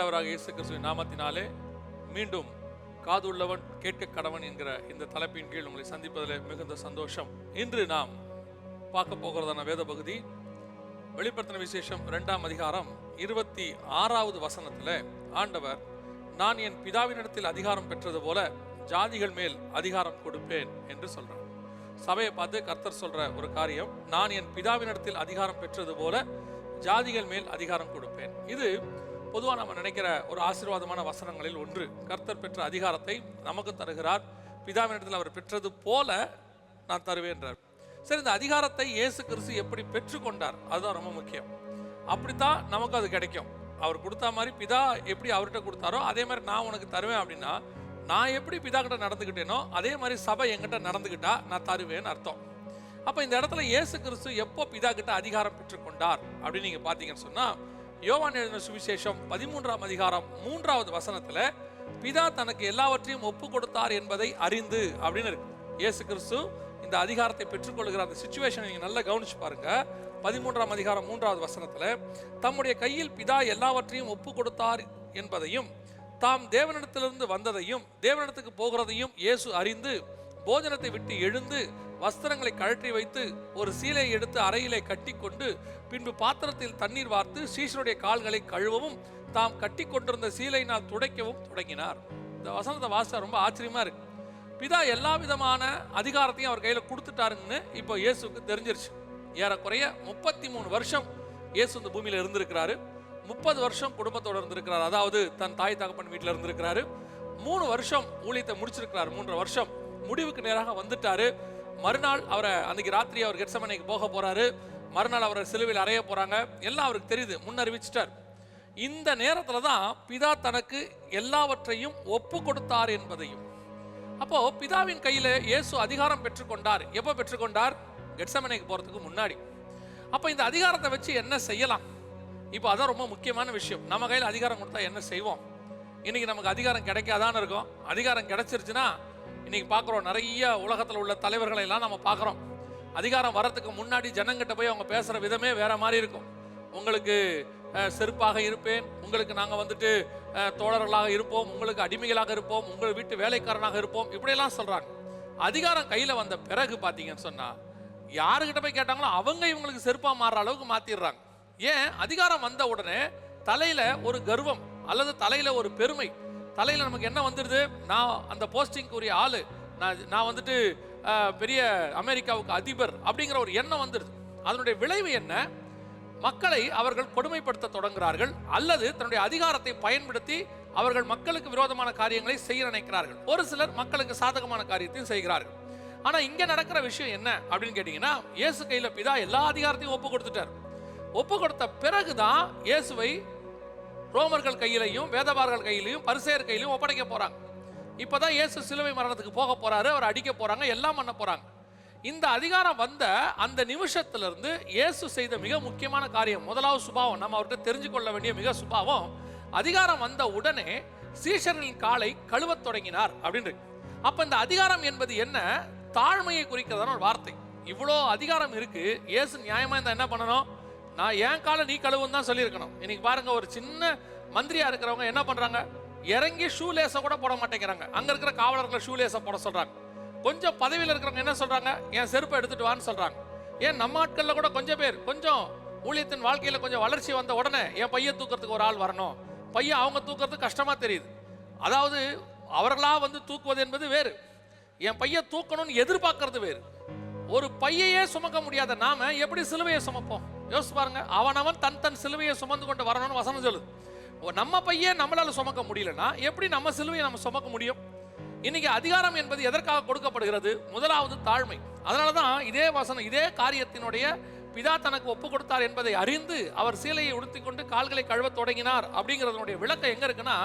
ஆண்டவராக இயேசு கிறிஸ்துவின் நாமத்தினாலே மீண்டும் காது உள்ளவன் கேட்க கடவன் என்கிற இந்த தலைப்பின் கீழ் உங்களை சந்திப்பதில் மிகுந்த சந்தோஷம். இன்று நாம் பார்க்க போகிறதான வேத பகுதி வெளிப்படுத்தின விசேஷம் இரண்டாம் அதிகாரம் இருபத்தி ஆறாவது வசனத்துல ஆண்டவர் நான் என் பிதாவினிடத்தில் அதிகாரம் பெற்றது போல ஜாதிகள் மேல் அதிகாரம் கொடுப்பேன் என்று சொல்றார். சபையை பார்த்து கர்த்தர் சொல்ற ஒரு காரியம் நான் என் பிதாவினிடத்தில் அதிகாரம் பெற்றது போல ஜாதிகள் மேல் அதிகாரம் கொடுப்பேன். இது பொதுவாக நம்ம நினைக்கிற ஒரு ஆசீர்வாதமான வசனங்களில் ஒன்று கர்த்தர் பெற்ற அதிகாரத்தை நமக்கு தருகிறார். பிதாவினிடத்தில் அவர் பெற்றது போல நான் தருவேன்றார் சரி இந்த அதிகாரத்தை இயேசு கிறிஸ்து எப்படி பெற்றுக்கொண்டார் அதுதான் ரொம்ப முக்கியம். அப்படித்தான் நமக்கு அது கிடைக்கும். அவர் கொடுத்த மாதிரி பிதா எப்படி அவர்கிட்ட கொடுத்தாரோ அதே மாதிரி நான் உனக்கு தருவேன் அப்படின்னா நான் எப்படி பிதா கிட்ட நடந்துக்கிட்டேனோ அதே மாதிரி சபை எங்கிட்ட நடந்துக்கிட்டா நான் தருவேன்னு அர்த்தம். அப்போ இந்த இடத்துல இயேசு கிறிஸ்து எப்போ பிதா கிட்ட அதிகாரம் பெற்றுக்கொண்டார் அப்படின்னு நீங்கள் பார்த்தீங்கன்னு சொன்னால் யோவான் எழுதின சுவிசேஷம் பதிமூன்றாம் அதிகாரம் மூன்றாவது வசனத்தில் பிதா தனக்கு எல்லாவற்றையும் ஒப்பு கொடுத்தார் என்பதை அறிந்து அப்படின்னு இருக்கு. இயேசு கிறிஸ்து இந்த அதிகாரத்தை பெற்றுக்கொள்கிற அந்த சுச்சுவேஷனை நீங்கள் நல்லா கவனிச்சு பாருங்க. பதிமூன்றாம் அதிகாரம் மூன்றாவது வசனத்தில் தம்முடைய கையில் பிதா எல்லாவற்றையும் ஒப்பு கொடுத்தார் என்பதையும் தாம் தேவனிடத்திலிருந்து வந்ததையும் தேவனிடத்துக்கு போகிறதையும் இயேசு அறிந்து போஜனத்தை விட்டு எழுந்து வஸ்திரங்களை கழற்றி வைத்து ஒரு சீலையை எடுத்து அறையிலே கட்டிக்கொண்டு பின்பு பாத்திரத்தில் தண்ணீர் வார்த்து சீஷனுடைய கால்களை கழுவவும் தாம் கட்டி கொண்டிருந்த சீலையினால் துடைக்கவும் தொடங்கினார். இந்த வசனத்தை வாசிச்சா ரொம்ப ஆச்சரியமா இருக்கு. பிதா எல்லா விதமான அதிகாரத்தையும் அவர் கையில் கொடுத்துட்டாருங்கன்னு இப்போ இயேசுக்கு தெரிஞ்சிருச்சு. ஏறக்குறைய முப்பத்தி மூணு வருஷம் இயேசு இந்த பூமியில் இருந்திருக்கிறாரு. முப்பது வருஷம் குடும்பத்தோடு இருந்திருக்கிறார். அதாவது தன் தாய் தகப்பன் வீட்டில் இருந்திருக்கிறாரு. மூணு வருஷம் ஊழியத்தை முடிச்சிருக்கிறார். மூன்று வருஷம் முடிவுக்கு நேராக வந்துட்டாரு. மறுநாள் அவரை அன்னைக்கு ராத்திரி அவர் கெட்சமனைக்கு போக போறாரு. மறுநாள் அவரை சிலுவையில் அறைய போறாங்க. எல்லாம் அவருக்கு தெரியுது. முன்னறிவிச்சிட்டார். இந்த நேரத்தில் தான் பிதா தனக்கு எல்லாவற்றையும் ஒப்பு கொடுத்தார் என்பதையும். அப்போ பிதாவின் கையில் இயேசு அதிகாரம் பெற்றுக்கொண்டார். எப்போ பெற்றுக்கொண்டார்? கெட்சமனைக்கு போறதுக்கு முன்னாடி. அப்போ இந்த அதிகாரத்தை வச்சு என்ன செய்யலாம்? இப்போ அதான் ரொம்ப முக்கியமான விஷயம். நம்ம கையில் அதிகாரம் கொடுத்தா என்ன செய்வோம்? இன்னைக்கு நமக்கு அதிகாரம் கிடைக்காதான்னு இருக்கும். அதிகாரம் கிடைச்சிருச்சுன்னா இன்னைக்கு பார்க்குறோம் நிறைய உலகத்தில் உள்ள தலைவர்களை எல்லாம் நம்ம பார்க்குறோம். அதிகாரம் வரத்துக்கு முன்னாடி ஜனங்கிட்ட போய் அவங்க பேசுகிற விதமே வேற மாதிரி இருக்கும். உங்களுக்கு செருப்பாக இருப்பேன் உங்களுக்கு நாங்கள் வந்துட்டு தோழர்களாக இருப்போம் உங்களுக்கு அடிமைகளாக இருப்போம் உங்கள் வீட்டு வேலைக்காரனாக இருப்போம் இப்படியெல்லாம் சொல்கிறாங்க அதிகாரம் கையில் வந்த பிறகு பார்த்தீங்கன்னு சொன்னால் யாருக்கிட்ட போய் கேட்டாங்களோ அவங்க இவங்களுக்கு செருப்பாக மாறுற அளவுக்கு மாற்றிடுறாங்க ஏன்? அதிகாரம் வந்த உடனே தலையில் ஒரு கர்வம் அல்லது தலையில் ஒரு பெருமை தலையில் நமக்கு என்ன வந்துடுது நான் அந்த போஸ்டிங்க்கு உரிய ஆள். நான் நான் வந்துட்டு பெரிய அமெரிக்காவுக்கு அதிபர் அப்படிங்கிற ஒரு எண்ணம் வந்துடுது அதனுடைய விளைவு என்ன? மக்களை அவர்கள் கொடுமைப்படுத்த தொடங்குகிறார்கள் அல்லது தன்னுடைய அதிகாரத்தை பயன்படுத்தி அவர்கள் மக்களுக்கு விரோதமான காரியங்களை செய்ய நினைக்கிறார்கள். ஒரு சிலர் மக்களுக்கு சாதகமான காரியத்தையும் செய்கிறார்கள். ஆனால் இங்கே நடக்கிற விஷயம் என்ன அப்படின்னு கேட்டிங்கன்னா இயேசு கையில் பிதா எல்லா அதிகாரத்தையும் ஒப்பு கொடுத்துட்டார். ஒப்பு கொடுத்த பிறகுதான் இயேசுவை ரோமர்கள் கையிலையும் வேதபார்கள் கையிலையும் பரிசேயர் கையிலையும் ஒப்படைக்க போறாங்க. இப்பதான் இயேசு சிலுவை மரணத்துக்கு போக போறாரு அவர் அடிக்க போறாங்க எல்லாம் பண்ண போறாங்க. இந்த அதிகாரம் வந்த அந்த நிமிஷத்திலிருந்து இயேசு செய்த மிக முக்கியமான காரியம் முதலாவது சுபாவம் நம்ம அவர்கிட்ட தெரிஞ்சு கொள்ள வேண்டிய மிக சுபாவம் அதிகாரம் வந்த உடனே சீஷர்களின் காலை கழுவத் தொடங்கினார் அப்படின்னு அப்போ அப்ப இந்த அதிகாரம் என்பது என்ன? தாழ்மையை குறிக்கிறதான ஒரு வார்த்தை. இவ்வளோ அதிகாரம் இருக்கு இயேசு நியாயமா இருந்தா என்ன பண்ணணும்? நான் என் காலை நீ கழுவுன்னு தான் சொல்லியிருக்கணும். இன்னைக்கு பாருங்க ஒரு சின்ன மந்திரியா இருக்கிறவங்க என்ன பண்றாங்க? இறங்கி ஷூ லேஸை கூட போட மாட்டேங்கிறாங்க. அங்க இருக்கிற காவலர்களை ஷூ லேஸை போட சொல்றாங்க. கொஞ்சம் பதவியில் இருக்கிறவங்க என்ன சொல்றாங்க? என் செருப்பை எடுத்துட்டு வான்னு சொல்றாங்க. ஏன் நம்ம ஆட்கள்ல கூட கொஞ்சம் பேர் கொஞ்சம் ஊழியத்தின் வாழ்க்கையில கொஞ்சம் வளர்ச்சி வந்த உடனே என் பையன் தூக்கிறதுக்கு ஒரு ஆள் வரணும். பையன் அவங்க தூக்கிறது கஷ்டமா தெரியுது. அதாவது அவர்களா வந்து தூக்குவது என்பது வேறு. என் பையன் தூக்கணும்னு எதிர்பார்க்கறது வேறு. ஒரு பையையே சுமக்க முடியாத நாம எப்படி சிலுவையை சுமப்போம்? யோசிச்சு பாருங்க. அவனவன் தன் தன் சிலுவையை சுமந்து கொண்டு வரணும்னு வசனம் சொல்லுது. ஓ, நம்ம பையன் நம்மளால சுமக்க முடியலன்னா எப்படி நம்ம சிலுவையை நம்ம சுமக்க முடியும்? இன்னைக்கு அதிகாரம் என்பது எதற்காக கொடுக்கப்படுகிறது? முதலாவது தாழ்மை. அதனால தான் இதே வசனம் இதே காரியத்தினுடைய பிதா தனக்கு ஒப்பு கொடுத்தார் என்பதை அறிந்து அவர் சீலையை உடுத்தி கொண்டு கால்களை கழுவ தொடங்கினார் அப்படிங்கிறதனுடைய விளக்கம் எங்க இருக்குன்னா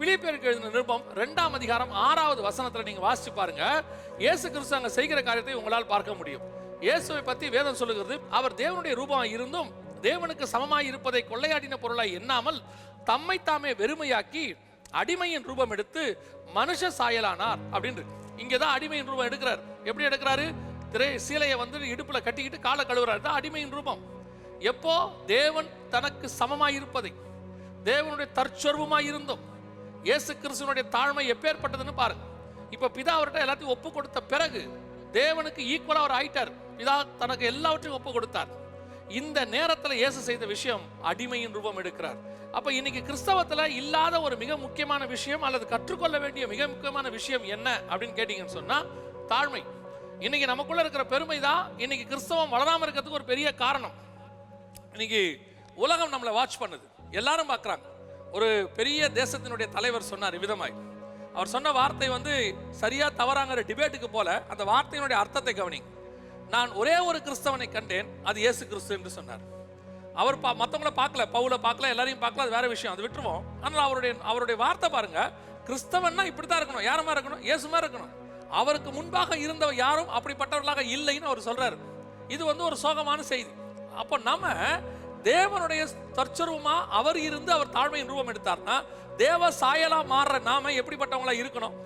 பிலிப்பியருக்கு எழுதின நிருபம் ரெண்டாம் அதிகாரம் ஆறாவது வசனத்தில் நீங்க வாசிச்சு பாருங்க. இயேசு கிறிஸ்து அங்க செய்கிற காரியத்தை உங்களால் பார்க்க முடியும். இயேசுவை பத்தி வேதம் சொல்லுகிறது அவர் தேவனுடைய ரூபமாக இருந்தும் தேவனுக்கு சமமாய் இருப்பதை கொள்ளையாடின பொருளாய் எண்ணாமல் தம்மை தாமே வெறுமையாக்கி அடிமையின் ரூபம் எடுத்து மனுஷ சாயலானார் அப்படின்னு இங்கே இங்கதான் அடிமையின் ரூபம் எடுக்கிறார். எப்படி எடுக்கிறாரு? திரை சீலையை வந்து இடுப்புல கட்டிக்கிட்டு காலை கழுவுறாரு. தான் அடிமையின் ரூபம். எப்போ? தேவன் தனக்கு சமமாய் இருப்பதை தேவனுடைய தற்சொர்வமாய் இருந்தோம் இயேசு கிறிஸ்துவனுடைய தாழ்மை எப்பேற்பட்டதுன்னு பாருங்க. இப்ப பிதா அவர்கிட்ட எல்லாத்தையும் ஒப்பு கொடுத்த பிறகு தேவனுக்கு ஈக்குவலா அவர் ஆயிட்டார். பிதா தனக்கு எல்லாவற்றையும் ஒப்பு கொடுத்தார் இந்த நேரத்தில் இயேசு செய்த விஷயம் அடிமையின் ரூபம் எடுக்கிறார். அப்போ இன்னைக்கு கிறிஸ்தவத்தில் இல்லாத ஒரு மிக முக்கியமான விஷயம் அல்லது கற்றுக்கொள்ள வேண்டிய மிக முக்கியமான விஷயம் என்ன அப்படின்னு கேட்டீங்கன்னு சொன்னால் தாழ்மை. இன்னைக்கு நமக்குள்ள இருக்கிற பெருமை தான் இன்னைக்கு கிறிஸ்தவம் வளராமல் இருக்கிறதுக்கு ஒரு பெரிய காரணம். இன்னைக்கு உலகம் நம்மளை வாட்ச் பண்ணுது. எல்லாரும் பார்க்குறாங்க. ஒரு பெரிய தேசத்தினுடைய தலைவர் சொன்னார் விதமாய் அவர் சொன்ன வார்த்தை வந்து சரியாக தவறாங்கிற டிபேட்டுக்கு போல அந்த வார்த்தையினுடைய அர்த்தத்தை கவனிங்க. நான் ஒரே ஒரு கிறிஸ்தவனை கண்டேன் அது இயேசு கிறிஸ்து என்று சொன்னார். அவர் பா மற்றவங்கள பார்க்கல பவுல பார்க்கல எல்லாரையும் பார்க்கல அது வேற விஷயம் அது விட்டுருவோம். ஆனால் அவருடைய அவருடைய வார்த்தை பாருங்க கிறிஸ்தவன்னா இப்படி தான் இருக்கணும் யாரமா இருக்கணும்? இயேசுமா இருக்கணும். அவருக்கு முன்பாக இருந்தவர் யாரும் அப்படிப்பட்டவர்களாக இல்லைன்னு அவர் சொல்றாரு. இது வந்து ஒரு சோகமான செய்தி. அப்போ நம்ம தேவனுடைய தற்சருவமா அவர் இருந்து அவர் தாழ்மையின் ரூபம் எடுத்தார்னா தேவ சாயலா மாறுற நாம எப்படிப்பட்டவங்களா இருக்கணும்?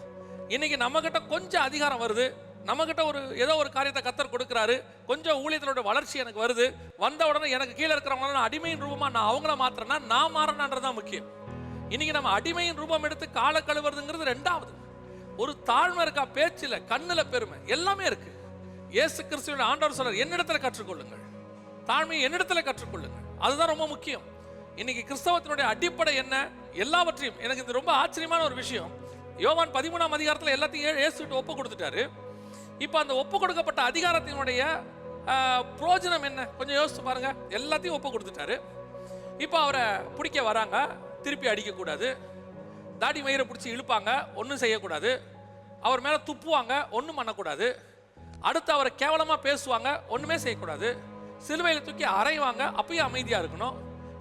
இன்னைக்கு நம்ம கிட்ட கொஞ்சம் அதிகாரம் வருது. நம்மக்கிட்ட ஒரு ஏதோ ஒரு காரியத்தை கத்தர் கொடுக்குறாரு. கொஞ்சம் ஊழியத்தினோட வளர்ச்சி எனக்கு வருது. வந்த உடனே எனக்கு கீழே இருக்கிறவங்கள நான் அடிமையின் ரூபமாக நான் அவங்கள மாத்திரனா நான் மாறணுன்றதான் முக்கியம். இன்னைக்கு நம்ம அடிமையின் ரூபம் எடுத்து காலை கழுவுறதுங்கிறது ரெண்டாவது. ஒரு தாழ்மை இருக்கா பேச்சில் கண்ணில் பெருமை எல்லாமே இருக்கு. இயேசு கிறிஸ்துவோட ஆண்டவர் சொல்றார் என்னிடத்துல கற்றுக்கொள்ளுங்கள். தாழ்மையை என்னிடத்துல கற்றுக்கொள்ளுங்கள். அதுதான் ரொம்ப முக்கியம். இன்னைக்கு கிறிஸ்தவத்தினுடைய அடிப்படை என்ன? எல்லாவற்றையும். எனக்கு இது ரொம்ப ஆச்சரியமான ஒரு விஷயம். யோவான் பதிமூணாம் அதிகாரத்தில் எல்லாத்தையும் ஏசுட்டு ஒப்பு கொடுத்துட்டாரு. இப்போ அந்த ஒப்பு கொடுக்கப்பட்ட அதிகாரத்தினுடைய புரோஜனம் என்ன? கொஞ்சம் யோசிச்சு பாருங்க. எல்லாத்தையும் ஒப்பு கொடுத்துட்டாரு. இப்போ அவரை பிடிக்க வராங்க. திருப்பி அடிக்கக்கூடாது தாடி மயிரை பிடிச்சி இழுப்பாங்க. ஒன்றும் செய்யக்கூடாது. அவர் மேலே துப்புவாங்க. ஒன்றும் பண்ணக்கூடாது. அடுத்து அவரை கேவலமாக பேசுவாங்க. ஒன்றுமே செய்யக்கூடாது. சிலுவையில் தூக்கி அரைவாங்க. அப்பயும் அமைதியாக இருக்கணும்.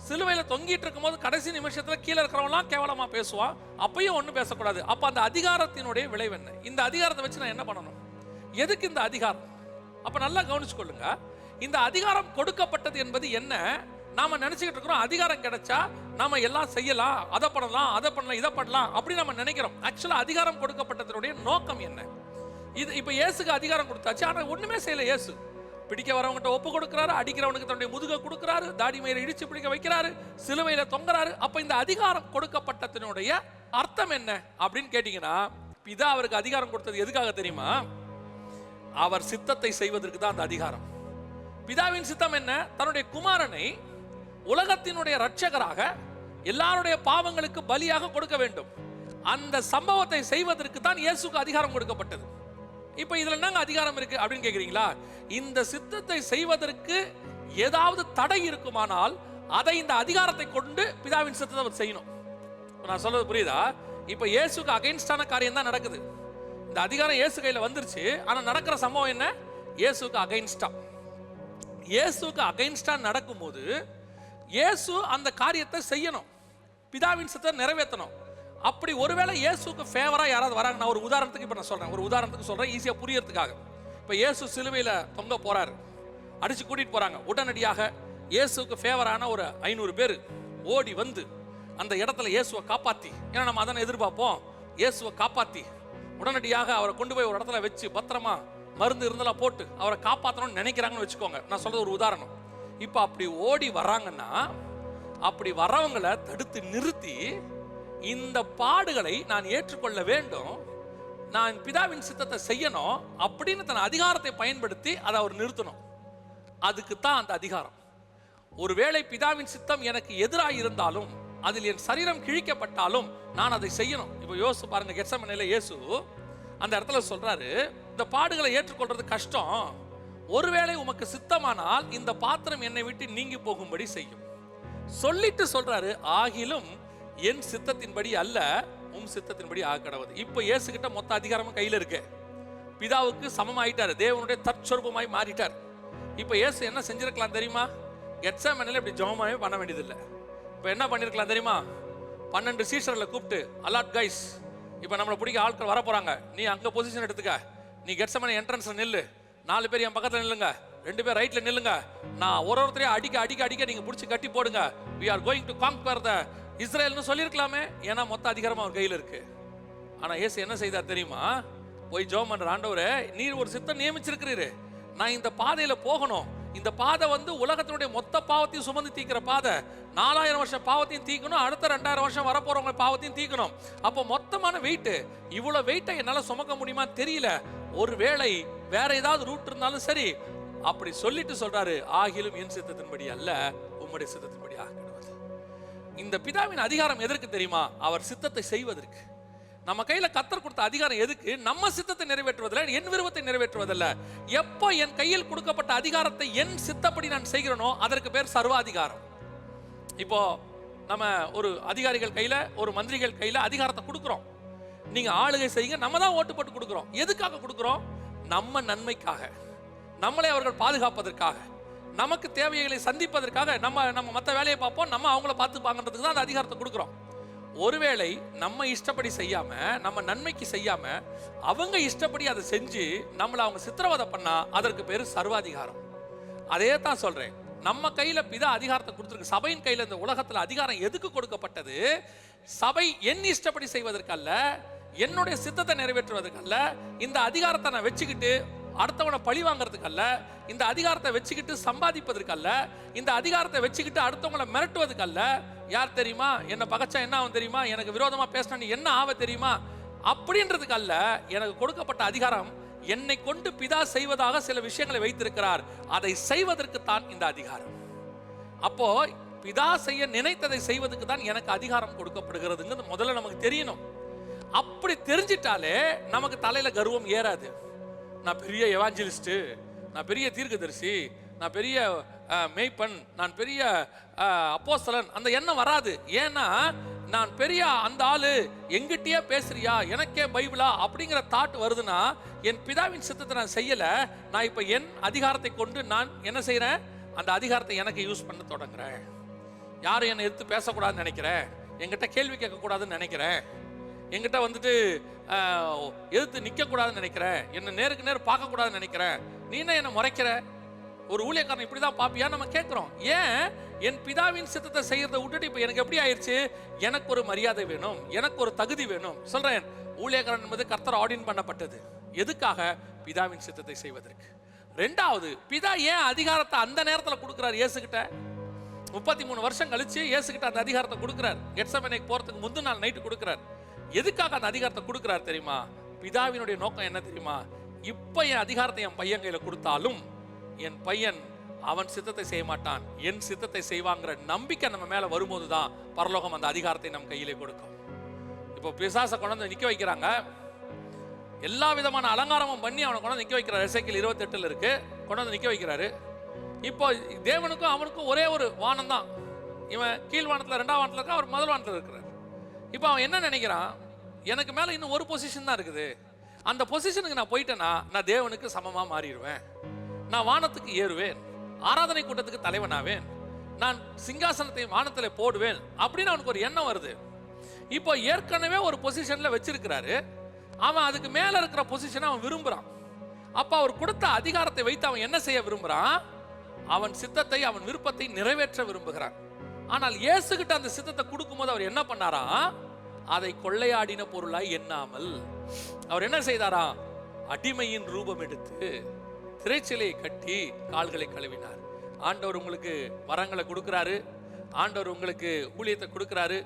சிலுவையில் தொங்கிட்டு இருக்கும்போது கடைசி நிமிஷத்தில் கீழே இருக்கிறவங்களாம் கேவலமாக பேசுவான். அப்பயும் ஒன்றும் பேசக்கூடாது. அப்போ அந்த அதிகாரத்தினுடைய விளைவு என்ன? இந்த அதிகாரத்தை வச்சு நான் என்ன பண்ணணும்? எதுக்கு இந்த அதிகாரம்? அப்ப நல்லா கவனிச்சுக்கொள்ளுங்க. இந்த அதிகாரம் கொடுக்கப்பட்டது என்பது என்ன? நாம நினைச்சுக்கிட்டு இருக்கிறோம் அதிகாரம் கிடைச்சா நாம எல்லாம் செய்யலாம் அதை பண்ணலாம் அதை பண்ணலாம் இதை பண்ணலாம் அப்படி நம்ம நினைக்கிறோம். ஆக்சுவலா அதிகாரம் கொடுக்கப்பட்டதனுடைய நோக்கம் என்ன? இது இப்ப இயேசுக்கு அதிகாரம் கொடுத்தாச்சு ஆனா ஒண்ணுமே செய்யல இயேசு. பிடிக்க வரவங்ககிட்ட ஒப்பு கொடுக்குறாரு அடிக்கிறவனுக்கு தன்னுடைய முதுக கொடுக்குறாரு தாடி மயிரை இடிச்சு பிடிக்க வைக்கிறாரு சிலுவையில தொங்குறாரு. அப்ப இந்த அதிகாரம் கொடுக்கப்பட்டதனுடைய அர்த்தம் என்ன? அப்படின்னு கேட்டீங்கன்னா பிதா அவருக்கு அதிகாரம் கொடுத்தது எதுக்காக தெரியுமா? அவர் சித்தத்தை செய்வதற்கு தான் அந்த அதிகாரம். பிதாவின் சித்தம் என்ன? தன்னுடைய குமாரனை உலகத்தினுடைய ரட்சகராக எல்லாருடைய பாவங்களுக்கு பலியாக கொடுக்க வேண்டும். அந்த சம்பவத்தை செய்வதற்கு தான் இயேசுக்கு அதிகாரம் கொடுக்கப்பட்டது. இப்போ இதுல என்னங்க அதிகாரம் இருக்கு அப்படின்னு கேக்குறீங்களா? இந்த சித்தத்தை செய்வதற்கு ஏதாவது தடை இருக்குமானால் அதை இந்த அதிகாரத்தை கொண்டு பிதாவின் சித்தத்தை அவர் செய்யணும். நான் சொல்றது புரியுதா? இப்போ இயேசுக்கு அகைன்ஸ்டான காரியம் தான் நடக்குது. இந்த அதிகாரம் இயேசு கையில் வந்துருச்சு. ஆனால் நடக்கிற சம்பவம் என்ன? இயேசுக்கு அகைன்ஸ்டா இயேசுக்கு அகைன்ஸ்டா நடக்கும்போது இயேசு அந்த காரியத்தை செய்யணும். பிதாவின் சத்தை நிறைவேற்றணும். அப்படி ஒருவேளை இயேசுக்கு ஃபேவராக யாராவது வராங்க நான் ஒரு உதாரணத்துக்கு இப்போ நான் சொல்கிறேன் ஒரு உதாரணத்துக்கு சொல்கிறேன் ஈஸியாக புரியறதுக்காக. இப்போ இயேசு சிலுவையில் தொங்க போகிறாரு அடித்து கூட்டிகிட்டு போகிறாங்க உடனடியாக இயேசுக்கு ஃபேவரான ஒரு ஐநூறு பேர் ஓடி வந்து அந்த இடத்துல இயேசுவை காப்பாற்றி ஏன்னா நம்ம அதனை எதிர்பார்ப்போம்? இயேசுவை காப்பாற்றி உடனடியாக அவரை கொண்டு போய் ஒரு இடத்துல வச்சு பத்திரமா மருந்து இருந்தெல்லாம் போட்டு அவரை காப்பாற்றணும்னு நினைக்கிறாங்கன்னு வச்சுக்கோங்க. நான் சொல்றது ஒரு உதாரணம். இப்போ அப்படி ஓடி வராங்கன்னா அப்படி வரவங்களை தடுத்து நிறுத்தி இந்த பாடுகளை நான் ஏற்றுக்கொள்ள வேண்டும். நான் பிதாவின் சித்தத்தை செய்யணும் அப்படின்னு தன் அதிகாரத்தை பயன்படுத்தி அதை அவர் நிறுத்தணும். அதுக்கு தான் அந்த அதிகாரம். ஒருவேளை பிதாவின் சித்தம் எனக்கு எதிராக இருந்தாலும் அதில் என் சரீரம் கிழிக்கப்பட்டாலும் நான் அதை செய்யணும். இப்போ யோசிச்சு பாருங்க கெட்சமனையில் இயேசு அந்த இடத்துல சொல்றாரு இந்த பாடுகளை ஏற்றுக்கொள்றது கஷ்டம். ஒருவேளை உமக்கு சித்தமானால் இந்த பாத்திரம் என்னை விட்டு நீங்கி போகும்படி செய்யும். சொல்லிட்டு சொல்றாரு ஆகிலும் என் சித்தத்தின்படி அல்ல உம் சித்தத்தின்படி ஆக கடவுது இப்போ இயேசுகிட்ட மொத்த அதிகாரமும் கையில் இருக்கு. பிதாவுக்கு சமமாயிட்டார் தேவனுடைய தற்சொருபமாய் மாறிட்டார். இப்போ இயேசு என்ன செஞ்சிருக்கலாம் தெரியுமா? கெட்சமனில் இப்படி ஜெபமாவே பண்ண வேண்டியதில்லை. இப்போ என்ன பண்ணியிருக்கலாம் தெரியுமா? பன்னெண்டு சீசரில் கூப்பிட்டு அலாட் கைஸ் இப்போ நம்மளை பிடிக்க ஆட்கள் வர போறாங்க. நீ அங்கே பொசிஷன் எடுத்துக்க. நீ கெட்சமனை என்ட்ரன்ஸ்ல நில்லு. நாலு பேர் என் பக்கத்தில் நில்லுங்க. ரெண்டு பேர் ரைட்ல நில்லுங்க. நான் ஒரு ஒருத்தரையும் அடிக்க அடிக்க அடிக்க நீங்க பிடிச்சி கட்டி போடுங்க. We are going to conquer the இஸ்ரேல்னு சொல்லியிருக்கலாமே ஏன்னா மொத்த அதிகாரமாக அவர் கையில் இருக்கு. ஆனால் இயேசு என்ன செய்தார் தெரியுமா? போய் ஜோம் பண்ணுற ஆண்டவரே நீர் ஒரு சித்தம் நியமிச்சிருக்கிறீரு. நான் இந்த பாதையில் போகணும். இந்த பாதை வந்து உலகத்தினுடைய மொத்த பாவத்தையும் சுமந்து தீக்கிற பாதை. நாலாயிரம் வருஷம் பாவத்தையும் தீக்கணும் அடுத்த ரெண்டாயிரம் வருஷம் வரப்போறவங்க பாவத்தையும் தீக்கணும். அப்போ மொத்தமான வெயிட்டு இவ்வளவு வெயிட்டை என்னால் சுமக்க முடியுமா தெரியல. ஒருவேளை வேற ஏதாவது ரூட் இருந்தாலும் சரி அப்படி சொல்லிட்டு சொல்றாரு ஆகிலும் என் சித்தத்தின்படி அல்ல உம்முடைய சித்தத்தின்படி ஆகிடுவது இந்த பிதாவின் அதிகாரம் எதற்கு தெரியுமா? அவர் சித்தத்தை செய்வதற்கு. நம்ம கையில கத்தர் கொடுத்த அதிகாரம் எதுக்கு? நம்ம சித்தத்தை நிறைவேற்றுவதில்ல என் விருப்பத்தை நிறைவேற்றுவதல்ல. எப்போ என் கையில் கொடுக்கப்பட்ட அதிகாரத்தை என் சித்தப்படி நான் செய்கிறேனோ அதற்கு பேர் சர்வாதிகாரம். இப்போ நம்ம ஒரு அதிகாரிகள் கையில ஒரு மந்திரிகள் கையில அதிகாரத்தை கொடுக்குறோம். நீங்க ஆளுகை செய்யுங்க நம்ம தான் ஓட்டு போட்டு கொடுக்குறோம். எதுக்காக கொடுக்குறோம்? நம்ம நன்மைக்காக. நம்மளை அவர்கள் பாதுகாப்பதற்காக. நமக்கு தேவைகளை சந்திப்பதற்காக. நம்ம நம்ம மற்ற வேலையை பார்ப்போம் நம்ம அவங்கள பார்த்து தான் அந்த அதிகாரத்தை கொடுக்குறோம். ஒருவேளை நம்ம இஷ்டப்படி செய்யாம நம்ம நன்மைக்கு செய்யாம அவங்க இஷ்டப்படி அதை செஞ்சு நம்மளை அவங்க சித்திரவதை பண்ணா அதற்கு பேரு சர்வாதிகாரம். அதே தான் சொல்றேன். நம்ம கையில பிதா அதிகாரத்தை கொடுத்துருக்கு. சபையின் கையில இந்த உலகத்துல அதிகாரம் எதுக்கு கொடுக்கப்பட்டது? சபை என் இஷ்டப்படி செய்வதற்கல்ல என்னுடைய சித்தத்தை நிறைவேற்றுவதற்கல்ல இந்த அதிகாரத்தை நான் வச்சுக்கிட்டு அடுத்தவனை பழி வாங்குறதுக்கல்ல இந்த அதிகாரத்தை வச்சுக்கிட்டு சம்பாதிப்பதற்கல்ல இந்த அதிகாரத்தை வச்சுக்கிட்டு அடுத்தவங்களை மிரட்டுவதுக்கல்ல யார் தெரியுமா? என்ன பகச்சா என்ன ஆகும் தெரியுமா? எனக்கு விரோதமாக பேசினா நீ என்ன ஆவ தெரியுமா? அப்படின்றதுக்கு அல்ல எனக்கு கொடுக்கப்பட்ட அதிகாரம் என்னை கொண்டு பிதா செய்வதாக சில விஷயங்களை வைத்திருக்கிறார். அதை செய்வதற்கு தான் இந்த அதிகாரம். அப்போ பிதா செய்ய நினைத்ததை செய்வதற்கு தான் எனக்கு அதிகாரம் கொடுக்கப்படுகிறதுங்கிறது முதல்ல நமக்கு தெரியணும். அப்படி தெரிஞ்சிட்டாலே நமக்கு தலையில கர்வம் ஏறாது. நான் பெரிய எவாஞ்சலிஸ்ட்டு நான் பெரிய தீர்க்கதரிசி நான் பெரிய மெய்ப்பன் நான் பெரிய அப்போஸ்தலன் அந்த எண்ணம் வராது. ஏன்னா நான் பெரிய அந்த ஆளு எங்கிட்டயே பேசுறியா எனக்கே பைபிளா அப்படிங்கிற தாட் வருதுன்னா என் பிதாவின் சித்தத்தை நான் செய்யல நான் இப்ப என் அதிகாரத்தை கொண்டு நான் என்ன செய்கிறேன் அந்த அதிகாரத்தை எனக்கு யூஸ் பண்ண தொடங்குறேன். யாரும் என்னை எடுத்து பேசக்கூடாதுன்னு நினைக்கிறேன். என்கிட்ட கேள்வி கேட்கக்கூடாதுன்னு நினைக்கிறேன். என்கிட்ட வந்துட்டு எதிர்த்து நிற்கக்கூடாதுன்னு நினைக்கிறேன். என்னை நேருக்கு நேர் பார்க்கக்கூடாதுன்னு நினைக்கிறேன். நீ என்ன என்னை முறைக்கிற? ஒரு ஊழியக்காரன் இப்படி தான் பார்ப்பியா நம்ம கேட்குறோம் ஏன்? என் பிதாவின் சித்தத்தை செய்கிறத விட்டுட்டு இப்போ எனக்கு எப்படி ஆயிடுச்சு எனக்கு ஒரு மரியாதை வேணும். எனக்கு ஒரு தகுதி வேணும். சொல்கிறேன் ஊழியக்காரன் என்பது கர்த்தர் ஆர்டின் பண்ணப்பட்டது. எதுக்காக? பிதாவின் சித்தத்தை செய்வதற்கு. ரெண்டாவது பிதா ஏன் அதிகாரத்தை அந்த நேரத்தில் கொடுக்குறாரு இயேசுகிட்ட? முப்பத்தி மூணு வருஷம் கழிச்சு இயேசுகிட்ட அந்த அதிகாரத்தை கொடுக்குறார். கெட்சமனைக்கு போகிறதுக்கு முந்தின நாள் நைட்டு கொடுக்குறார். எதுக்காக அந்த அதிகாரத்தை கொடுக்குறாரு தெரியுமா? பிதாவினுடைய நோக்கம் என்ன தெரியுமா? இப்போ என் அதிகாரத்தை என் பையன் கையில் கொடுத்தாலும் என் பையன் அவன் சித்தத்தை செய்ய மாட்டான். என் சித்தத்தை செய்வாங்கிற நம்பிக்கை நம்ம மேலே வரும்போது தான் பரலோகம் அந்த அதிகாரத்தை நம் கையிலே கொடுக்கும். இப்போ பிசாசை கொண்டாந்து நிற்க வைக்கிறாங்க. எல்லா விதமான அலங்காரமும் பண்ணி அவனை கொண்டாந்து நிற்க வைக்கிறார். இசைக்கில் இருபத்தெட்டில் இருக்கு. கொண்டாந்து நிற்க வைக்கிறாரு. இப்போ தேவனுக்கும் அவனுக்கும் ஒரே ஒரு வானம் தான் இவன் கீழ் வானத்தில் ரெண்டாம் வானத்தில் இருக்கா? அவர் முதல் வானத்தில் இருக்கிறார். இப்போ அவன் என்ன நினைக்கிறான்? எனக்கு மேலே இன்னும் ஒரு பொசிஷன் தான் இருக்குது. அந்த பொசிஷனுக்கு நான் போயிட்டேன்னா நான் தேவனுக்கு சமமாக மாறிடுவேன். நான் வானத்துக்கு ஏறுவேன். ஆராதனை கூட்டத்துக்கு தலைவனாவேன் நான் சிங்காசனத்தை வானத்தில் போடுவேன் அப்படின்னு அவனுக்கு ஒரு எண்ணம் வருது. இப்போ ஏற்கனவே ஒரு பொசிஷனில் வச்சிருக்கிறாரு. அவன் அதுக்கு மேலே இருக்கிற பொசிஷனை அவன் விரும்புகிறான் அப்போ அவர் கொடுத்த அதிகாரத்தை வைத்து அவன் என்ன செய்ய விரும்புகிறான் அவன் சித்தத்தை அவன் விருப்பத்தை நிறைவேற்ற விரும்புகிறான். ஆனால் இயேசுகிட்ட அந்த சித்தத்தை கொடுக்கும்போது அவர் என்ன பண்ணாரா? அதை கொள்ளையாடின பொருளாய் எண்ணாமல் அவர் என்ன செய்தாரா? அடிமையின் ரூபம் எடுத்து திரைச்சிலையை கட்டி கால்களை கழுவினார். ஆண்டவர் உங்களுக்கு வரங்களை கொடுக்குறாரு. ஆண்டவர் உங்களுக்கு ஊழியத்தை கொடுக்குறாரு.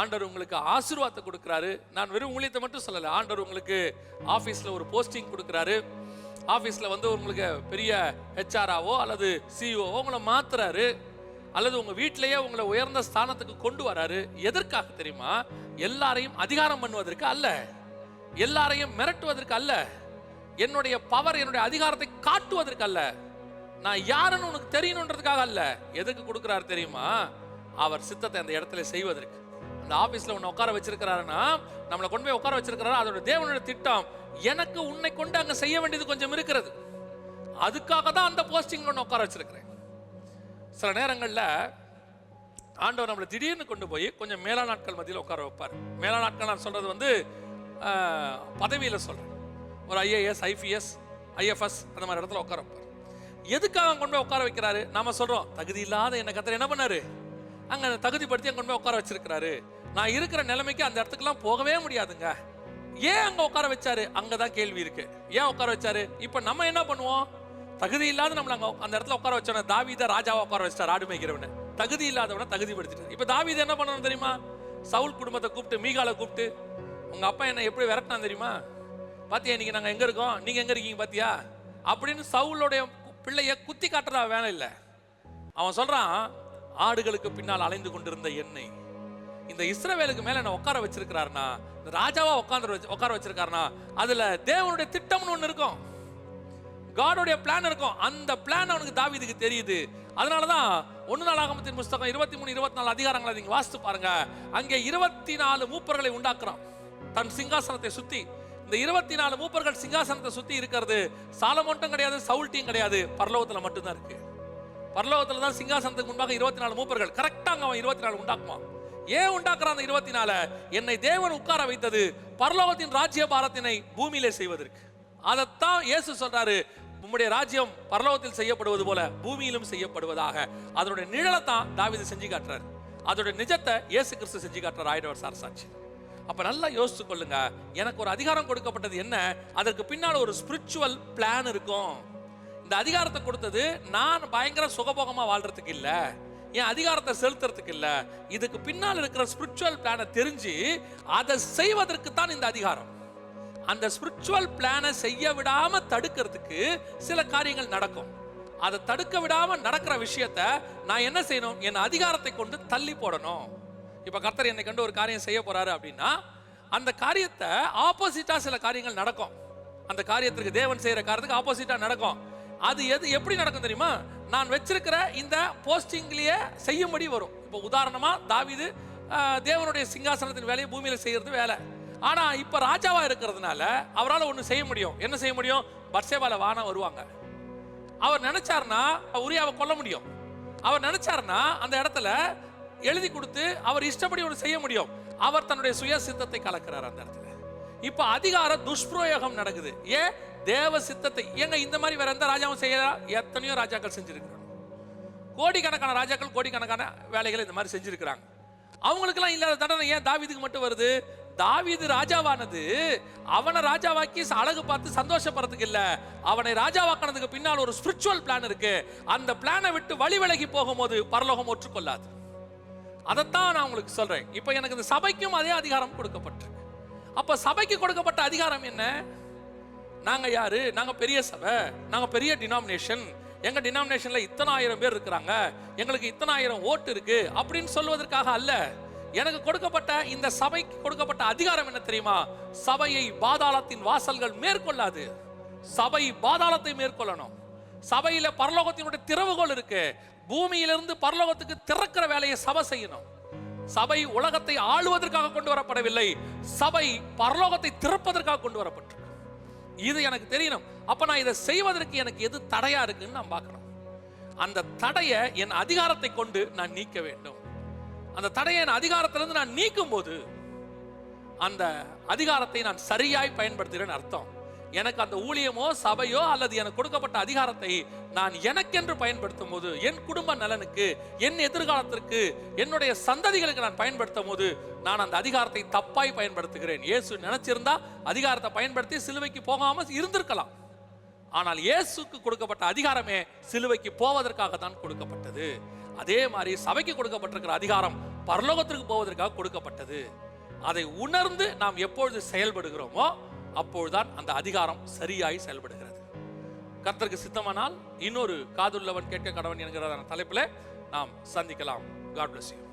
ஆண்டவர் உங்களுக்கு ஆசீர்வாதத்தை கொடுக்குறாரு. நான் வெறும் ஊழியத்தை மட்டும் சொல்லலை. ஆண்டவர் உங்களுக்கு ஆஃபீஸில் ஒரு போஸ்டிங் கொடுக்குறாரு. ஆஃபீஸில் வந்து உங்களுக்கு பெரிய ஹெச்ஆராவோ அல்லது சிஇஓவோ உங்களை மாத்துறாரு. அல்லது உங்க வீட்டிலேயே உங்களை உயர்ந்த ஸ்தானத்துக்கு கொண்டு வராரு. எதற்காக தெரியுமா? எல்லாரையும் அதிகாரம் பண்ணுவதற்கு அல்ல. எல்லாரையும் மிரட்டுவதற்கு அல்ல. என்னுடைய பவர் என்னுடைய அதிகாரத்தை காட்டுவதற்கு அல்ல. நான் யாருன்னு உனக்கு தெரியணுன்றதுக்காக அல்ல. எதுக்கு கொடுக்குறாரு தெரியுமா? அவர் சித்தத்தை அந்த இடத்துல செய்வதற்கு. அந்த ஆபீஸ்ல உன்னை உட்கார வச்சிருக்கிறாருன்னா நம்மளை கொண்டு போய் உட்கார வச்சிருக்கிறாரு. அதோட தேவனுடைய திட்டம் எனக்கு உன்னை கொண்டு அங்க செய்ய வேண்டியது கொஞ்சம் இருக்கிறது. அதுக்காக தான் அந்த போஸ்டிங் உன்னை உட்கார வச்சிருக்கிறேன். சில நேரங்களில் ஆண்டவர் நம்மளை திடீர்னு கொண்டு போய் கொஞ்சம் மேலா நாட்கள் மத்தியில் உட்கார வைப்பார். மேலா நாட்கள் நான் சொல்கிறது வந்து பதவியில் சொல்கிறேன் ஒரு ஐஏஎஸ் ஐபிஎஸ் ஐஎஃப்எஸ் அந்த மாதிரி இடத்துல உட்கார வைப்பார். எதுக்காக கொண்டு போய் உட்கார வைக்கிறாரு? நாம் சொல்கிறோம் தகுதி இல்லாத என்ன கத்திர என்ன பண்ணாரு? அங்க தகுதிப்படுத்தி அங்கே கொண்டு போய் உட்கார வச்சிருக்கிறாரு. நான் இருக்கிற நிலைமைக்கு அந்த இடத்துக்குலாம் போகவே முடியாதுங்க. ஏன் அங்கே உட்கார வச்சாரு? அங்கே தான் கேள்வி இருக்குது ஏன் உட்கார வச்சாரு? இப்போ நம்ம என்ன பண்ணுவோம்? தகுதி இல்லாத நம்மள அங்க அந்த இடத்துல உட்கார வச்சோன்னா தாவித ராஜாவை உட்கார வச்சிட்டார் ஆடு மேய்க்கிறவனை. தகுதி இல்லாதவனை தகுதிப்படுத்திட்டார் இப்போ தாவீது என்ன பண்ணணும் தெரியுமா? சவுல் குடும்பத்தை கூப்பிட்டு மீகாலை கூப்பிட்டு உங்க அப்பா என்ன எப்படி விரட்டினான் தெரியுமா? பாத்தியா இன்னைக்கு நாங்க எங்க இருக்கோம்? நீங்க எங்க இருக்கீங்க பாத்தியா? அப்படின்னு சவுளுடைய பிள்ளைய குத்தி காட்டுறதா வேலை இல்லை. அவன் சொல்றான் ஆடுகளுக்கு பின்னால் அலைந்து கொண்டிருந்த என்னை இந்த இஸ்ரவேலுக்கு மேல என்ன உட்கார வச்சிருக்கிறாருனா இந்த ராஜாவா உட்கார்ந்து வச்சு உட்கார வச்சிருக்காருனா அதுல தேவனுடைய திட்டம்னு ஒன்று இருக்கும். காடோடைய பிளான் இருக்கும். அந்த பிளான் அவனுக்கு தாவிதுக்கு தெரியுது. அதனால தான் ஒன்று நாள் ஆகமத்தின் புஸ்தகம் இருபத்தி மூணு இருபத்தி நாலு அதிகாரங்களை நீங்கள் வாசித்து பாருங்க. அங்கே இருபத்தி நாலு மூப்பர்களை உண்டாக்குறான். தன் சிங்காசனத்தை சுற்றி இந்த இருபத்தி நாலு மூப்பர்கள் சிங்காசனத்தை சுற்றி இருக்கிறது. சாலமோட்டும் கிடையாது சவுல்ட்டியும் கிடையாது. பரலோகத்தில் மட்டும்தான் இருக்கு. பரலோகத்தில் தான் சிங்காசனத்துக்கு முன்பாக இருபத்தி நாலு மூப்பர்கள். கரெக்டாக அவன் இருபத்தி நாலு உண்டாக்குவான். ஏன் உண்டாக்குறான் அந்த இருபத்தி நாலு? என்னை தேவன் உட்கார வைத்தது பரலோகத்தின் ராஜ்ய பாரத்தினை பூமியிலே செய்வதற்கு. அதைத்தான் இயேசு சொல்றாரு. உம்முடைய ராஜ்யம் பரலோகத்தில் செய்யப்படுவது போல பூமியிலும் செய்யப்படுவதாக. அதனுடைய நிழலை தான் தாவிது செஞ்சு காட்டுறாரு. அதோட நிஜத்தை இயேசு கிறிஸ்து செஞ்சு காட்டுறார். வருஷம் சாரசாட்சி அப்போ நல்லா யோசிச்சு கொள்ளுங்க. எனக்கு ஒரு அதிகாரம் கொடுக்கப்பட்டது என்ன? அதற்கு பின்னால் ஒரு ஸ்பிரிச்சுவல் பிளான் இருக்கும். இந்த அதிகாரத்தை கொடுத்தது நான் பயங்கர சுகபோகமாக வாழ்றதுக்கு இல்லை. என் அதிகாரத்தை செலுத்துறதுக்கு இல்லை. இதுக்கு பின்னால் இருக்கிற ஸ்பிரிச்சுவல் பிளானை தெரிஞ்சு அதை செய்வதற்கு தான் இந்த அதிகாரம். அந்த ஸ்பிரிச்சுவல் பிளானை செய்ய விடாம தடுக்கிறதுக்கு சில காரியங்கள் நடக்கும். அதை தடுக்க விடாம நடக்கிற விஷயத்த நான் என்ன செய்யணும்? என் அதிகாரத்தை கொண்டு தள்ளி போடணும். இப்ப கர்த்தர் என்னை கண்டு ஒரு காரியம் செய்ய போறாரு அப்படின்னா அந்த காரியத்தை ஆப்போசிட்டா சில காரியங்கள் நடக்கும். அந்த காரியத்திற்கு தேவன் செய்யற காரியத்துக்கு ஆப்போசிட்டா நடக்கும். அது எது எப்படி நடக்கும் தெரியுமா? நான் வச்சிருக்கிற இந்த போஸ்டிங்லயே செய்யும்படி வரும். இப்போ உதாரணமா தாவிது தேவனுடைய சிங்காசனத்தின் வேலையை பூமியில செய்யறது வேலை. ஆனா இப்ப ராஜாவா இருக்கிறதுனால அவரால் ஒண்ணு செய்ய முடியும். என்ன செய்ய முடியும்? பர்சேவால வானா வருவாங்க. அவர் நினைச்சாருன்னா உரியாவை கொல்ல முடியும். அவர் நினைச்சாருன்னா அந்த இடத்துல எழுதி கொடுத்து அவர் இஷ்டப்படி ஒன்று செய்ய முடியும். அவர் தன்னுடைய சுய சித்தத்தை கலக்கிறார் அந்த இடத்துல. இப்ப அதிகார துஷ்பிரயோகம் நடக்குது. ஏன் தேவ சித்தத்தை. ஏங்க இந்த மாதிரி வேற எந்த ராஜாவும் செய்யறா? எத்தனையோ ராஜாக்கள் செஞ்சிருக்கிறாங்க. கோடிக்கணக்கான ராஜாக்கள் கோடிக்கணக்கான வேலைகளை இந்த மாதிரி செஞ்சிருக்கிறாங்க. அவங்களுக்கெல்லாம் இல்லாத தண்டனை ஏன் தாவிதுக்கு மட்டும் வருது? தாவீது ராஜாவானது அவனை ராஜாவாக்கி அழகு பார்த்து சந்தோஷப்படுறதுக்கு இல்ல. அவனை ராஜாவாக்கினதுக்கு பின்னால் ஒரு ஸ்பிரிச்சுவல் பிளான் இருக்கு. அந்த பிளானை விட்டு வழி விலகி போகும்போது பரலோகம் ஒற்றுக்கொள்ளாது. அதைத்தான் நான் உங்களுக்கு சொல்றேன். இப்போ எனக்கு இந்த சபைக்கும் அதே அதிகாரம் கொடுக்கப்பட்டிருக்கு. அப்ப சபைக்கு கொடுக்கப்பட்ட அதிகாரம் என்ன? நாங்க யாரு? நாங்க பெரிய சபை. நாங்க பெரிய டினாமினேஷன் எங்க டினாமினேஷன்ல இத்தனை ஆயிரம் பேர் இருக்கிறாங்க. எங்களுக்கு இத்தனை ஆயிரம் ஓட்டு இருக்கு. அப்படின்னு சொல்வதற்காக அல்ல. எனக்கு கொடுக்கப்பட்ட இந்த சபைக்கு கொடுக்கப்பட்ட அதிகாரம் என்ன தெரியுமா? சபையை பாதாளத்தின் வாசல்கள் மேற்கொள்ளாது. சபை பாதாளத்தை மேற்கொள்ளணும். சபையில பரலோகத்தினுடைய திறவுகோள் இருக்கு. பூமியிலிருந்து பரலோகத்துக்கு திறக்கிற வேலையை சபை செய்யணும். சபை உலகத்தை ஆளுவதற்காக கொண்டு வரப்படவில்லை. சபை பரலோகத்தை திறப்பதற்காக கொண்டு வரப்பட்டிருக்கு. இது எனக்கு தெரியணும். அப்ப நான் இதை செய்வதற்கு எனக்கு எது தடையா இருக்குன்னு நான் பார்க்கணும். அந்த தடையை என் அதிகாரத்தை கொண்டு நான் நீக்க வேண்டும். அந்த தடையை என் அதிகாரத்திலிருந்து நான் நீக்கும் போது அந்த அதிகாரத்தை நான் சரியாய் பயன்படுத்துகிறேன்னு அர்த்தம். எனக்கு அந்த ஊழியமோ சபையோ அல்லது எனக்கு கொடுக்கப்பட்ட அதிகாரத்தை நான் எனக்கென்று பயன்படுத்தும் போது என் குடும்ப நலனுக்கு என் எதிர்காலத்திற்கு என்னுடைய சந்ததிகளுக்கு நான் பயன்படுத்தும் போது நான் அந்த அதிகாரத்தை தப்பாய் பயன்படுத்துகிறேன். இயேசு நினைச்சிருந்தா அதிகாரத்தை பயன்படுத்தி சிலுவைக்கு போகாம இருந்திருக்கலாம். ஆனால் இயேசுக்கு கொடுக்கப்பட்ட அதிகாரமே சிலுவைக்கு போவதற்காக தான் கொடுக்கப்பட்டது. அதே மாதிரி சபைக்கு கொடுக்கப்பட்டிருக்கிற அதிகாரம் பரலோகத்திற்கு போவதற்காக கொடுக்கப்பட்டது. அதை உணர்ந்து நாம் எப்பொழுது செயல்படுகிறோமோ அப்பொழுதுதான் அந்த அதிகாரம் சரியாய் செயல்படுகிறது. கர்த்தருக்கு சித்தமானால் இன்னொரு காதுள்ளவன் கேட்க கடவன் என்கிறதான தலைப்பில் நாம் சந்திக்கலாம். காட் பிளஸ் யூ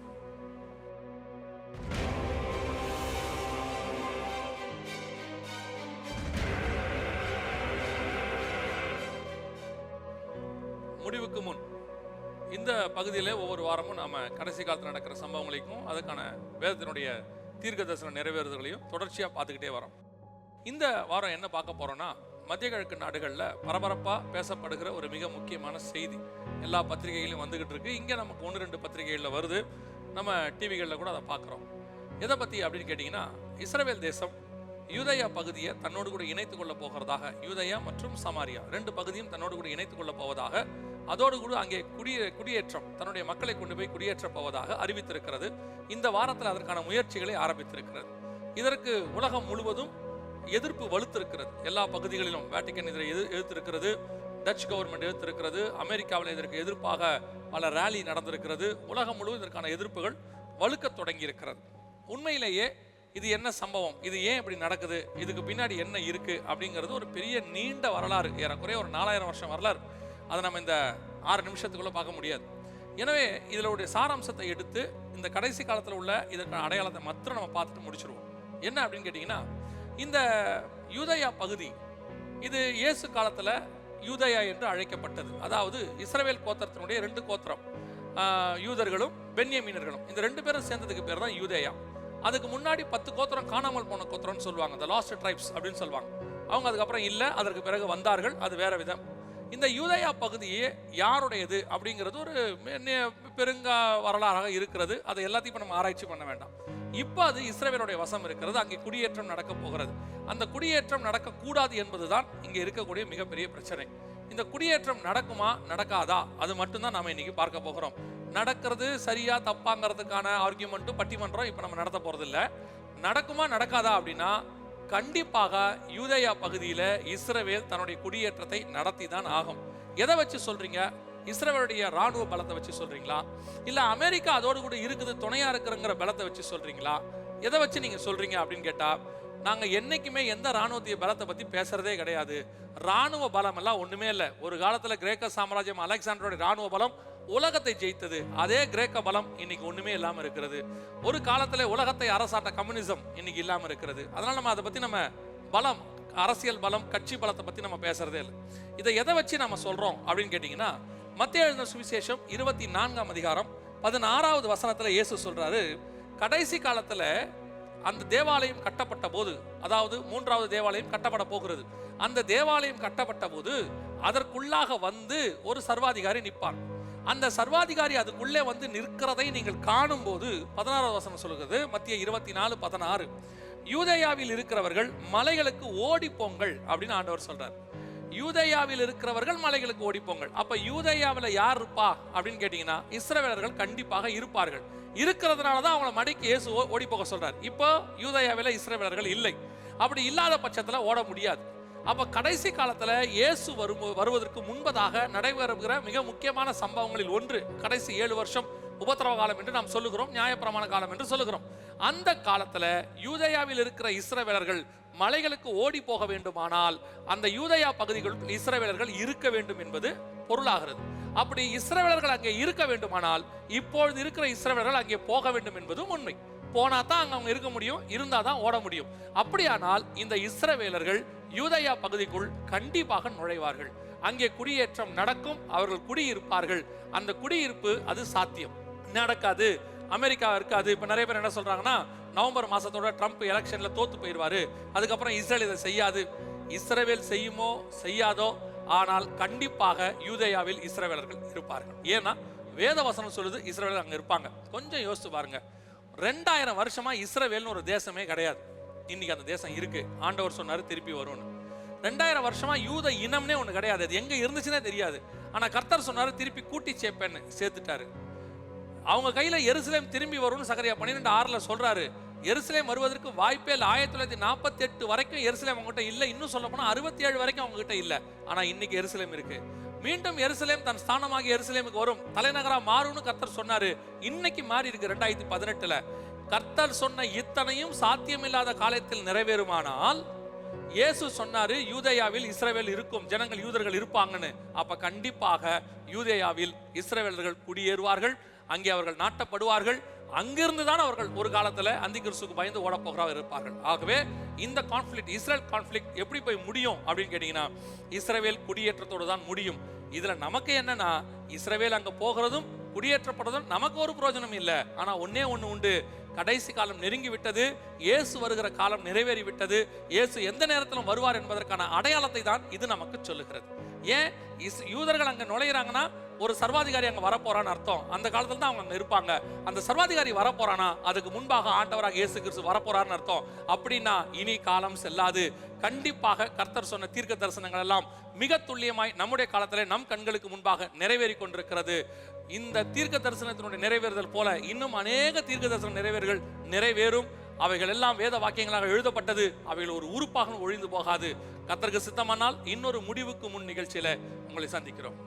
பகுதியில் ஒவ்வொரு வாரமும் நாம் கடைசி காலத்தில் நடக்கிற சம்பவங்களையும் அதுக்கான வேதத்தினுடைய தீர்க்க தரிசன நிறைவேறுதல்களையும் தொடர்ச்சியாக பார்த்துக்கிட்டே வரோம். இந்த வாரம் என்ன பார்க்க போகிறோன்னா மத்திய கிழக்கு நாடுகளில் பரபரப்பாக பேசப்படுகிற ஒரு மிக முக்கியமான செய்தி. எல்லா பத்திரிகைகளையும் வந்துக்கிட்டு இருக்கு. இங்கே நமக்கு ஒன்று ரெண்டு பத்திரிகைகளில் வருது. நம்ம டிவிகளில் கூட அதை பார்க்குறோம். எதை பற்றி அப்படின்னு கேட்டிங்கன்னா இஸ்ரேல் தேசம் யூதயா பகுதியை தன்னோடு கூட இணைத்து கொள்ள போகிறதாக யூதயா மற்றும் சமாரியா ரெண்டு பகுதியும் தன்னோடு கூட இணைத்து கொள்ள போவதாக அதோடு கூட அங்கே குடியே குடியேற்றம் தன்னுடைய மக்களை கொண்டு போய் குடியேற்றப் போவதாக அறிவித்திருக்கிறது. இந்த வாரத்தில் அதற்கான முயற்சிகளை ஆரம்பித்திருக்கிறது. இதற்கு உலகம் முழுவதும் எதிர்ப்பு வலுத்திருக்கிறது. எல்லா பகுதிகளிலும் வேட்டிக்கன் இதில் எதிர் எதிர்த்திருக்கிறது டச் கவர்மெண்ட் எதிர்த்திருக்கிறது அமெரிக்காவில் இதற்கு எதிர்ப்பாக பல ரேலி நடந்திருக்கிறது. உலகம் முழுவதும் இதற்கான எதிர்ப்புகள் வலுக்க தொடங்கி இருக்கிறது உண்மையிலேயே இது என்ன சம்பவம்? இது ஏன் இப்படி நடக்குது? இதுக்கு பின்னாடி என்ன இருக்கு? அப்படிங்கிறது ஒரு பெரிய நீண்ட வரலாறு ஏறக்குறைய ஒரு நாலாயிரம் வருஷம் வரலாறு அதை நம்ம இந்த ஆறு நிமிஷத்துக்குள்ள பார்க்க முடியாது. எனவே இதனுடைய சாராம்சத்தை எடுத்து இந்த கடைசி காலத்தில் உள்ள இதற்கான அடையாளத்தை மாத்திரம் நம்ம பார்த்துட்டு முடிச்சிருவோம். என்ன அப்படின்னு கேட்டிங்கன்னா இந்த யூதயா பகுதி இது இயேசு காலத்தில் யூதயா என்று அழைக்கப்பட்டது. அதாவது இஸ்ரவேல் கோத்திரத்தினுடைய ரெண்டு கோத்திரம் யூதர்களும் பென்யமீனர்களும். இந்த ரெண்டு பேரும் சேர்ந்ததுக்கு பேர் தான் யூதயா. அதுக்கு முன்னாடி பத்து கோத்திரம் காணாமல் போன கோத்திரம்னு சொல்லுவாங்க த லாஸ்ட் ட்ரைப்ஸ் அப்படின்னு சொல்லுவாங்க. அவங்க அதுக்கப்புறம் இல்லை அதற்கு பிறகு வந்தார்கள் அது வேற விதம். இந்த யூதயா பகுதியே யாருடையது அப்படிங்கிறது ஒரு பெருங்கா வரலாறாக இருக்கிறது. அதை எல்லாத்தையும் இப்போ நம்ம ஆராய்ச்சி பண்ண வேண்டாம். இப்போ அது இஸ்ரேவேலுடைய வசம் இருக்கிறது. அங்கே குடியேற்றம் நடக்க போகிறது. அந்த குடியேற்றம் நடக்கக்கூடாது என்பதுதான் இங்கே இருக்கக்கூடிய மிகப்பெரிய பிரச்சனை. இந்த குடியேற்றம் நடக்குமா நடக்காதா? அது மட்டும்தான் நாம் இன்னைக்கு பார்க்க போகிறோம். நடக்கிறது சரியா தப்பாங்கிறதுக்கான ஆர்கியூமெண்ட்டும் பட்டிமன்றம் இப்போ நம்ம நடத்த போகிறது இல்லை நடக்குமா நடக்காதா அப்படின்னா கண்டிப்பாக யூதயா பகுதியில் இஸ்ரவேல் தன்னுடைய குடியேற்றத்தை நடத்தி தான் ஆகும். எதை வச்சு சொல்றீங்க? இஸ்ரவேலுடைய ராணுவ பலத்தை வச்சு சொல்றீங்களா? இல்ல அமெரிக்கா அதோடு கூட இருக்குது துணையா இருக்கிறங்கிற பலத்தை வச்சு சொல்றீங்களா? எதை வச்சு நீங்க சொல்றீங்க அப்படின்னு கேட்டா நாங்க என்னைக்குமே எந்த ராணுவத்திய பலத்தை பத்தி பேசுறதே கிடையாது. ராணுவ பலம் எல்லாம் ஒண்ணுமே இல்லை. ஒரு காலத்துல கிரேக்க சாம்ராஜ்யம் அலெக்சாண்டருடைய ராணுவ பலம் உலகத்தை ஜெயித்தது. அதே கிரேக்க பலம் இன்னைக்கு ஒண்ணுமே இல்லாம இருக்கிறது. ஒரு காலத்துல உலகத்தை அரசாட்ட கம்யூனிசம் இன்னைக்கு இல்லாம இருக்கிறது. அதனால நம்ம அதை பத்தி நம்ம பலம் அரசியல் பலம் கட்சி பலத்தை பத்தி நம்ம பேசுறதே இல்லை. இதை எதை வச்சு நம்ம சொல்றோம் அப்படின்னு கேட்டீங்கன்னா மத்திய எழுந்த சுவிசேஷம் இருபத்தி நான்காம் அதிகாரம் பதினாறாவது வசனத்துல இயேசு சொல்றாரு கடைசி காலத்துல அந்த தேவாலயம் கட்டப்பட்ட போது அதாவது மூன்றாவது தேவாலயம் கட்டப்பட போகிறது. அந்த தேவாலயம் கட்டப்பட்ட போது அதற்குள்ளாக வந்து ஒரு சர்வாதிகாரி நிற்பார் அந்த சர்வாதிகாரி அதுக்குள்ளே வந்து நிற்கிறதை நீங்கள் காணும்போது பதினாறாவது வசனம் சொல்கிறது மத்திய இருபத்தி நாலு பதினாறு. யூதயாவில் இருக்கிறவர்கள் மலைகளுக்கு ஓடிப்போங்கள் அப்படின்னு ஆண்டவர் சொல்றார். யூதயாவில் இருக்கிறவர்கள் மலைகளுக்கு ஓடிப்போங்கள். அப்ப யூதயாவில் யார் இருப்பா அப்படின்னு கேட்டீங்கன்னா இஸ்ரவேலர்கள் கண்டிப்பாக இருப்பார்கள். இருக்கிறதுனால தான் அவங்கள மடிக்கு இயேசு ஓடி போக சொல்றார். இப்போ யூதயாவில் இஸ்ரவேலர்கள் இல்லை. அப்படி இல்லாத பட்சத்தில் ஓட முடியாது. அப்போ கடைசி காலத்தில் இயேசு வரும் வருவதற்கு முன்பதாக நடைபெறுகிற மிக முக்கியமான சம்பவங்களில் ஒன்று கடைசி ஏழு வருஷம் உபத்திரவ காலம் என்று நாம் சொல்லுகிறோம் நியாயப்பிரமாண காலம் என்று சொல்லுகிறோம். அந்த காலத்தில் யூதயாவில் இருக்கிற இஸ்ரவேலர்கள் மலைகளுக்கு ஓடி போக வேண்டுமானால் அந்த யூதயா பகுதிகளுக்கு இஸ்ரவேலர்கள் இருக்க வேண்டும் என்பது பொருளாகிறது. அப்படி இஸ்ரவேலர்கள் அங்கே இருக்க வேண்டுமானால் இப்பொழுது இருக்கிற இஸ்ரவேலர்கள் அங்கே போக வேண்டும் என்பதும் உண்மை. போனா தான் அங்கே அவங்க இருக்க முடியும் இருந்தால் தான் ஓட முடியும். அப்படியானால் இந்த இஸ்ரவேலர்கள் யூதயா பகுதிக்குள் கண்டிப்பாக நுழைவார்கள். அங்கே குடியேற்றம் நடக்கும் அவர்கள் குடியிருப்பார்கள். அந்த குடியிருப்பு அது சாத்தியம். நடக்காது. அமெரிக்கா இருக்காது. இப்ப நிறைய பேர் என்ன சொல்றாங்கன்னா நவம்பர் மாசத்தோட ட்ரம்ப் எலெக்ஷன்ல தோத்து போயிடுவாரு. அதுக்கப்புறம் இஸ்ரேல் இதை செய்யாது. இஸ்ரேவேல் செய்யுமோ செய்யாதோ ஆனால் கண்டிப்பாக யூதேயாவில் இஸ்ரேவேலர்கள் இருப்பார்கள். ஏன்னா வேத வசனம் சொல்லுது இஸ்ரவேலர் அங்க இருப்பாங்க. கொஞ்சம் யோசிச்சு பாருங்க. ரெண்டாயிரம் வருஷமா இஸ்ரேவேல்னு ஒரு தேசமே கிடையாது. இன்னைக்கு அந்த தேசம் இருக்கு. ஆண்டவர் சொன்னாரு திருப்பி வரும்னு. ரெண்டாயிரம் வருஷமா யூத இனம்னே ஒண்ணு கிடையாது. அது எங்க இருந்துச்சுன்னே தெரியாது. ஆனா கர்த்தர் சொன்னாரு திருப்பி கூட்டி சேர்ப்பேன்னு சேர்த்துட்டாரு. அவங்க கையில எருசலேம் திரும்பி வரும்னு சகரியா பன்னிரெண்டு ஆறுல சொல்றாரு. எருசலேம் வருவதற்கு வாய்ப்பே இல்லை. ஆயிரத்தி தொள்ளாயிரத்தி நாற்பத்தி எட்டு வரைக்கும் எருசலேம் அவங்ககிட்ட இல்லை. இன்னும் சொல்ல போனா அறுபத்தி ஏழு வரைக்கும் அவங்க கிட்ட இல்லை. ஆனா இன்னைக்கு எருசலேம் இருக்கு. மீண்டும் எருசலேம் தன் ஸ்தானமாக எருசலேமுக்கு வரும். தலைநகரா மாறும்னு கர்த்தர் சொன்னாரு. இன்னைக்கு மாறி இருக்கு ரெண்டாயிரத்தி பதினெட்டுல. கர்த்தர் சொன்ன இத்தனையும் சாத்தியமில்லாத காலத்தில் நிறைவேறுமானால் இயேசு சொன்னாரு யூதையாவில் இஸ்ரேவேல் இருக்கும் ஜனங்கள் யூதர்கள் இருப்பாங்கன்னு. அப்ப கண்டிப்பாக யூதேயாவில் இஸ்ரேவேலர்கள் குடியேறுவார்கள் அங்கே அவர்கள் நாட்டப்படுவார்கள் அங்கிருந்து தான் அவர்கள் ஒரு காலத்தில் அந்தி கிறிஸ்துக்கு பயந்து ஓட இருப்பார்கள். ஆகவே இந்த கான்ஃப்ளிக் இஸ்ரேல் கான்ஃப்ளிக் எப்படி போய் முடியும் அப்படின்னு கேட்டிங்கன்னா இஸ்ரவேல் குடியேற்றத்தோடு தான் முடியும். இதில் நமக்கு என்னன்னா இஸ்ரேவேல் அங்கே போகிறதும் குடியேற்றப்படுறதும் நமக்கு ஒரு பிரயோஜனம் இல்லை. ஆனால் ஒன்னே ஒன்று உண்டு. கடைசி காலம் நெருங்கி விட்டது இயேசு வருகிற காலம் நிறைவேறி விட்டது இயேசு எந்த நேரத்திலும் வருவார் என்பதற்கான அடையாளத்தை தான் இது நமக்கு சொல்லுகிறது. ஏன்? இஸ்- யூதர்கள் அங்கே நுழையிறாங்கன்னா ஒரு சர்வாதிகாரி அங்கே வரப்போறான்னு அர்த்தம். அந்த காலத்துல தான் அவங்க அங்கே இருப்பாங்க. அந்த சர்வாதிகாரி வரப்போறானா அதுக்கு முன்பாக ஆண்டவராக இயேசு கிறிஸ்து வரப்போறான்னு அர்த்தம். அப்படின்னா இனி காலம் செல்லாது. கண்டிப்பாக கர்த்தர் சொன்ன தீர்க்க தரிசனங்கள் எல்லாம் மிக துல்லியமாய் நம்முடைய காலத்திலே நம் கண்களுக்கு முன்பாக நிறைவேறி கொண்டிருக்கிறது. இந்த தீர்க்க தரிசனத்தினுடைய நிறைவேறுதல் போல இன்னும் அநேக தீர்க்க தரிசன நிறைவேறுகள் நிறைவேறும். அவைகள் எல்லாம் வேத வாக்கியங்களாக எழுதப்பட்டது. அவைகள் ஒரு உறுப்பாக ஒழிந்து போகாது. கத்தருக்கு சித்தமானால் இன்னொரு முடிவுக்கு முன் நிகழ்ச்சியில உங்களை சந்திக்கிறோம்.